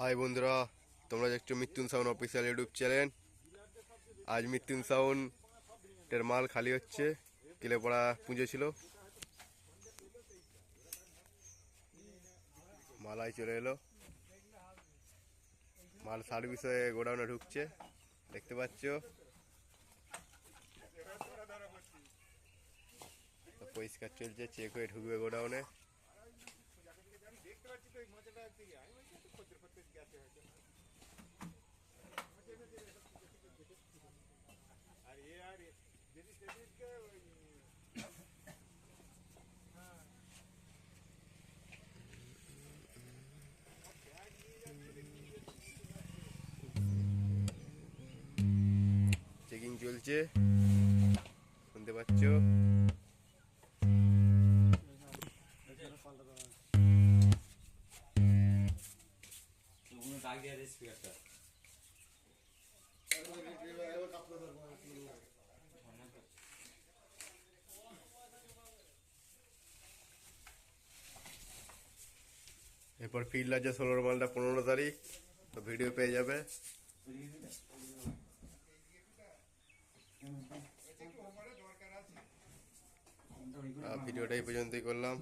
High বন্ধুরা, তোমরা দেখছ Mrityun sound official YouTube channel. আজ মৃত্যুন সাউন্ডের মাল খালি হচ্ছে কিলেপড়া পুজো ছিল। মালাই চলে এলো। মাল সার্ভিস হয়ে গোডাউনে ঢুকছে, দেখতে পাচ্ছ? পরিষ্কার চলছে চেক হয়ে ঢুকবে গোডাউনে। চেকিং চলছে। শুনতে পাচ্ছ? ডাক দিয়ে স্পিকারটা এরপর ফিল্ড আছে ষোলোর মালটা পনেরো তারিখ তো ভিডিও পেয়ে যাবে। ভিডিওটা এই পর্যন্তই করলাম।